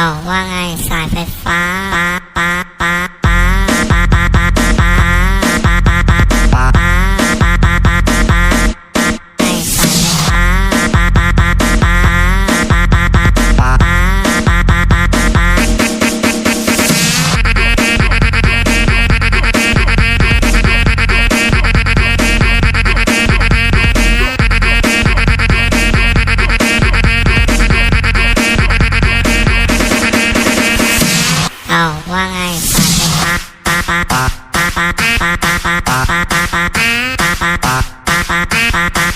เอาว่าไงสายไฟฟ้า ว่าไงสายป็ปะปะปะปะปะปะปะปะปะปะปะปะปะปะปะ